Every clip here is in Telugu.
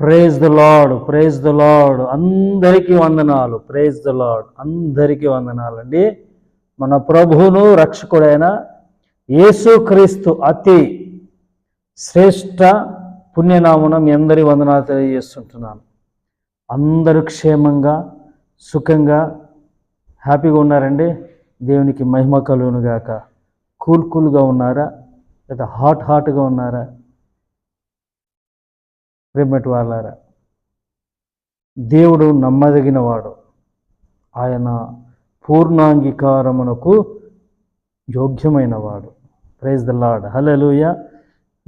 Praise the Lord praise the Lord అందరికీ వందనాలు. ప్రేజ్ ద లాడ్ అందరికీ వందనాలు అండి మన ప్రభువును రక్షకుడైన యేసుక్రీస్తు అతి శ్రేష్ట పుణ్యనామనం మీ అందరి వందనాలు తెలియజేస్తుంటున్నాను. అందరూ క్షేమంగా సుఖంగా హ్యాపీగా ఉన్నారండి. దేవునికి మహిమ కలుగునుగాక. కూల్ కూల్గా ఉన్నారా? లేదా హాట్ హాట్గా ఉన్నారా? ప్రేమటి వాళ్ళారా? దేవుడు నమ్మదగినవాడు. ఆయన పూర్ణాంగీకారమునకు యోగ్యమైనవాడు. ప్రైజ్ ద లాడ్ హలలుయ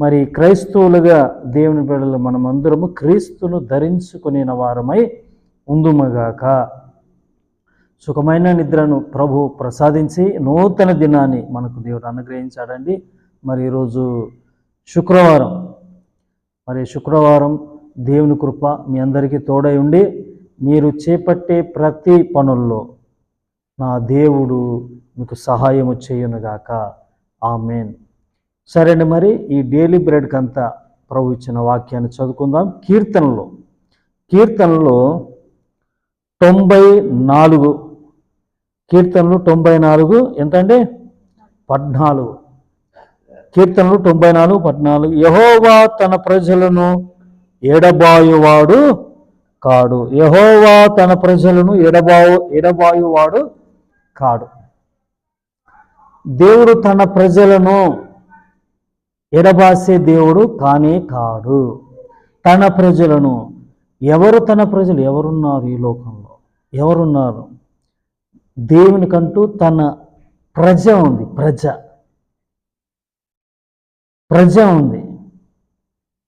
మరి క్రైస్తవులుగా దేవుని బిడ్డలు మనమందరము క్రీస్తును ధరించుకునే వారమై ఉందుమగాక. సుఖమైన నిద్రను ప్రభు ప్రసాదించి నూతన దినాన్ని మనకు దేవుడు అనుగ్రహించాడండి. మరి ఈరోజు శుక్రవారం మరి శుక్రవారం దేవుని కృప మీ అందరికీ తోడై ఉండి మీరు చేపట్టే ప్రతి పనుల్లో నా దేవుడు మీకు సహాయము చేయునుగాక. ఆమెన్. సరే అండి మరి ఈ డైలీ బ్రెడ్కి అంతా ప్రభు ఇచ్చిన వాక్యాన్ని చదువుకుందాం. కీర్తనలో కీర్తనలో తొంభై నాలుగు కీర్తనలు తొంభై నాలుగు ఎంతండి? పద్నాలుగు. కీర్తనలు తొంభై నాలుగు పద్నాలుగు. యహోవా తన ప్రజలను ఎడబాయువాడు కాడు. యహోవా తన ప్రజలను ఎడబాయు ఎడబాయువాడు కాడు. దేవుడు తన ప్రజలను ఎడబాసే దేవుడు కానే కాడు. తన ప్రజలను ఎవరు తన ప్రజలు? ఎవరున్నారు ఈ లోకంలో? ఎవరున్నారు? దేవునికంటూ తన ప్రజ ఉంది ప్రజ. ప్రజ ఉంది.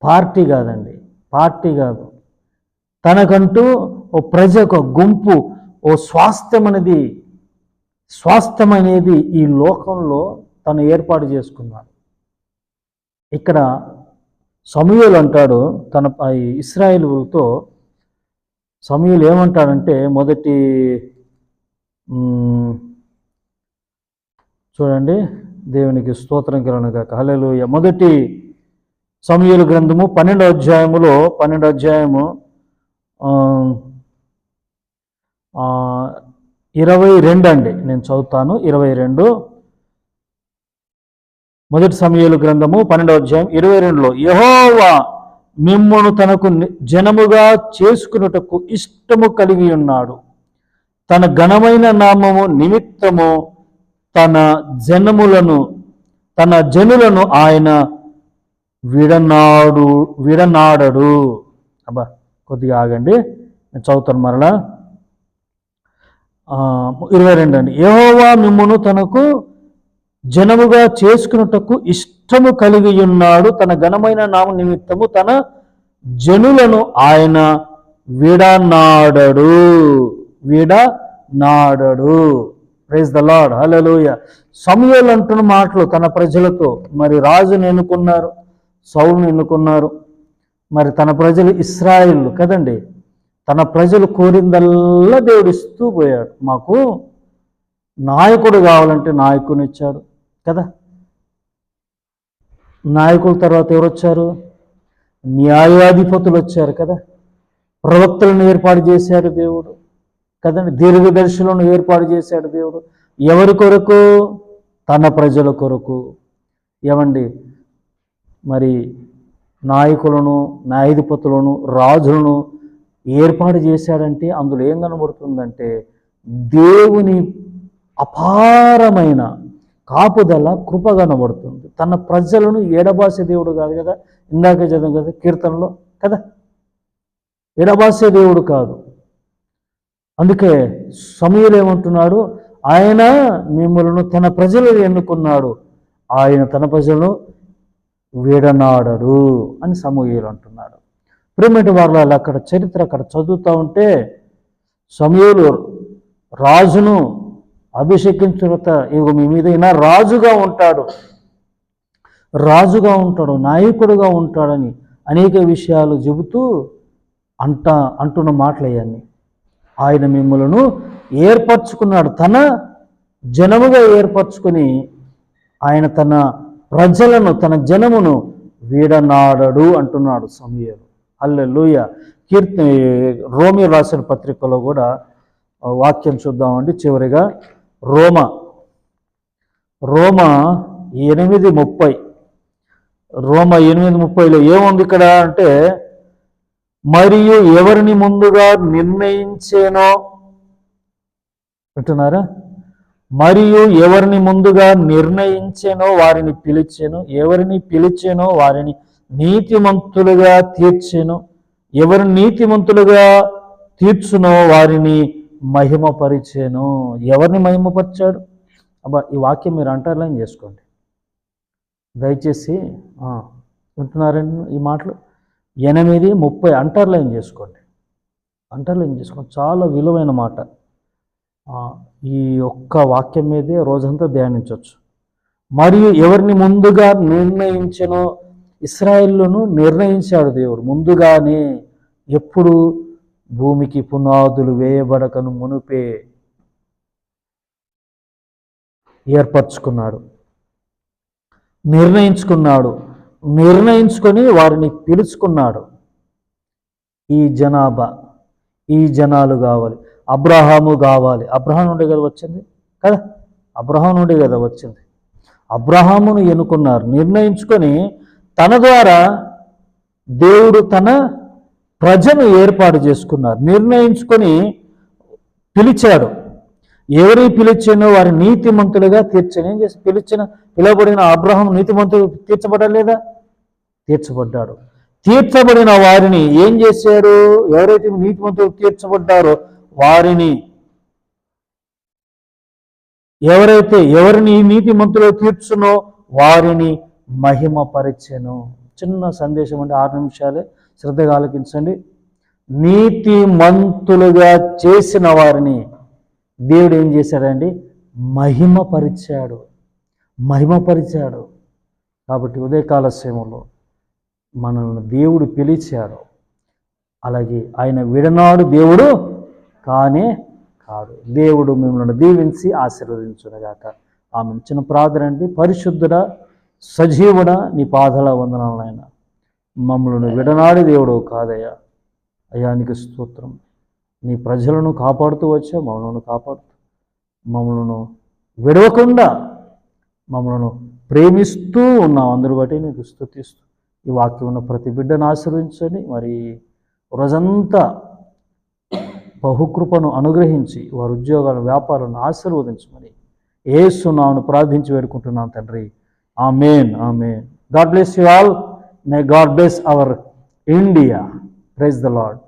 పార్టీ కాదండి. పార్టీ కాదు. తనకంటూ ఓ ప్రజ ఒక గుంపు ఓ స్వాస్థ్యం అనేది స్వాస్థ్యం అనేది ఈ లోకంలో తను ఏర్పాటు చేసుకున్నాడు. ఇక్కడ సమూహలు అంటాడు తన ఈ ఇస్రాయేలుతో సమూహలు ఏమంటాడంటే మొదటి చూడండి. దేవునికి స్తోత్రం కలనుగా హల్లెలూయా. మొదటి సమయలు గ్రంథము పన్నెండో అధ్యాయములో పన్నెండో అధ్యాయము ఇరవై రెండు అండి. నేను చదువుతాను. ఇరవై రెండు. మొదటి సమయలు గ్రంథము పన్నెండవ అధ్యాయం ఇరవై రెండులో యహోవా మిమ్మను తనకు జనముగా చేసుకున్నటకు ఇష్టము కలిగి ఉన్నాడు. తన ఘనమైన నామము నిమిత్తము తన జనములను తన జనులను ఆయన విడనాడు విడనాడడు. అబ్బా కొద్దిగా ఆగండి. నేను చదువుతాను మరలా. ఇరవై రెండు అండి. యహోవా మిమ్మును తనకు జనముగా చేసుకున్నటకు ఇష్టము కలిగి ఉన్నాడు. తన ఘనమైన నామ నిమిత్తము తన జనులను ఆయన విడనాడడు. విడనాడడు. ప్రైజ్ ద లాడ్ హల్లెలూయా సమయలు అంటున్న మాటలు తన ప్రజలతో మరి రాజును ఎన్నుకున్నారు సౌలును ఎన్నుకున్నారు మరి తన ప్రజలు ఇస్రాయిల్ కదండి. తన ప్రజలు కోరిందల్లా దేవుడు ఇస్తూ పోయాడు. మాకు నాయకుడు కావాలంటే నాయకుని ఇచ్చాడు కదా. నాయకుల తర్వాత ఎవరు వచ్చారు న్యాయాధిపతులు వచ్చారు కదా. ప్రవక్తలను ఏర్పాటు చేశారు దేవుడు. కదండి దీర్ఘదర్శులను ఏర్పాటు చేశాడు దేవుడు. ఎవరి కొరకు? తన ప్రజల కొరకు. ఏమండి? మరి నాయకులను న్యాయాధిపతులను రాజులను ఏర్పాటు చేశాడంటే అందులో ఏం కనబడుతుందంటే దేవుని అపారమైన కాపుదల కృప కనబడుతుంది. తన ప్రజలను ఏడబాసే దేవుడు కాదు కదా? ఇందాక చదివాం కదా కీర్తనలో కదా? ఎడబాసే దేవుడు కాదు. అందుకే సమయులు ఏమంటున్నాడు? ఆయన మిమ్మల్ని తన ప్రజలు ఎన్నుకున్నాడు. ఆయన తన ప్రజలను విడనాడడు అని సమూహలు అంటున్నాడు. ప్రేమటి వాళ్ళు అక్కడ చరిత్ర అక్కడ చదువుతూ ఉంటే సమయంలో రాజును అభిషేకించిన ఇంకో మీ మీద రాజుగా ఉంటాడు. రాజుగా ఉంటాడు నాయకుడుగా ఉంటాడని అనేక విషయాలు చెబుతూ అంట అంటున్న మాటలయ్యాన్ని ఆయన మిమ్మలను ఏర్పరచుకున్నాడు. తన జనముగా ఏర్పరచుకుని ఆయన తన ప్రజలను తన జనమును వీడనాడడు అంటున్నాడు సమయలు. అల్లె లూయ కీర్తి రోమి రాసిన పత్రికలో కూడా వాక్యం చూద్దామండి. చివరిగా రోమ. రోమ ఎనిమిది ముప్పై. రోమ ఎనిమిది ముప్పైలో ఏముంది ఇక్కడ అంటే మరియు ఎవరిని ముందుగా నిర్ణయించేనో వింటున్నారా? మరియు ఎవరిని ముందుగా నిర్ణయించేనో వారిని పిలిచేను ఎవరిని పిలిచేనో వారిని నీతిమంతులుగా తీర్చెను ఎవరిని నీతిమంతులుగా తీర్చునో వారిని మహిమపరిచేను. ఎవరిని మహిమపరిచాడు? అబ్బా ఈ వాక్యం మీరు అంటర్లైన్ చేసుకోండి. దయచేసి వింటున్నారండి ఈ మాటలు? ఎనిమిది ముప్పై అంటర్లైన్ చేసుకోండి. అంటర్లైన్ చేసుకోండి. చాలా విలువైన మాట. ఈ ఒక్క వాక్యం మీదే రోజంతా ధ్యానించవచ్చు. మరియు ఎవరిని ముందుగా నిర్ణయించనో ఇస్రాయిల్లోను నిర్ణయించాడు దేవుడు. ముందుగానే ఎప్పుడు భూమికి పునాదులు వేయబడకను మునుపే ఏర్పరచుకున్నాడు. నిర్ణయించుకున్నాడు. నిర్ణయించుకొని వారిని పిలుచుకున్నాడు. ఈ జనాభా ఈ జనాలు కావాలి అబ్రహాము కావాలి. అబ్రహాం నుండి కదా వచ్చింది? కదా? అబ్రహాం నుండి కదా వచ్చింది. అబ్రహామును ఎన్నుకున్నారు. నిర్ణయించుకొని తన ద్వారా దేవుడు తన ప్రజను ఏర్పాటు చేసుకున్నారు. నిర్ణయించుకొని పిలిచాడు. ఎవరి పిలిచినో వారి నీతిమంతులుగా తీర్చని ఏం చేసి పిలిచిన పిలువబడిన అబ్రహం నీతిమంతుడు తీర్చబడలేదా? తీర్చబడ్డాడు. తీర్చబడిన వారిని ఏం చేశారు ఎవరైతే నీతిమంతులు తీర్చబడ్డారో వారిని ఎవరైతే ఎవరిని నీతిమంతులు తీర్చునో వారిని మహిమపరిచెను. చిన్న సందేశం అంటే ఆరు నిమిషాలే. శ్రద్ధగా ఆలకించండి. నీతిమంతులుగా చేసిన వారిని దేవుడు ఏం చేశాడండి? మహిమపరిచాడు. మహిమపరిచాడు. కాబట్టి ఉదయకాల సేమలో మనల్ని దేవుడు పిలిచాడు. అలాగే ఆయన విడనాడు దేవుడు కానే కాడు. దేవుడు మిమ్మల్ని దీవించి ఆశీర్వదించునగాక. ఆమె చిన్న ప్రార్థన అండి. పరిశుద్ధుడా సజీవుడా నీ పాదల వందనాలైనా మమ్మల్ని విడనాడు దేవుడు కాదయ్యా. అయానికి స్తోత్రం. నీ ప్రజలను కాపాడుతూ వచ్చా మమ్మల్ని కాపాడుతూ. మమ్మల్ని విడవకుండా మమ్మల్ని ప్రేమిస్తూ ఉన్నాం. అందరు బట్టి నీకు స్థుతిస్తూ ఈ వాక్యం ఉన్న ప్రతి బిడ్డను ఆశ్రయించండి మరి రోజంతా బహుకృపను అనుగ్రహించి వారి ఉద్యోగాల వ్యాపారాలను ఆశీర్వదించమని ఏసునామను ప్రార్థించి వేడుకుంటున్నాను తండ్రి. Amen amen God bless you all. May God bless our India. Praise the Lord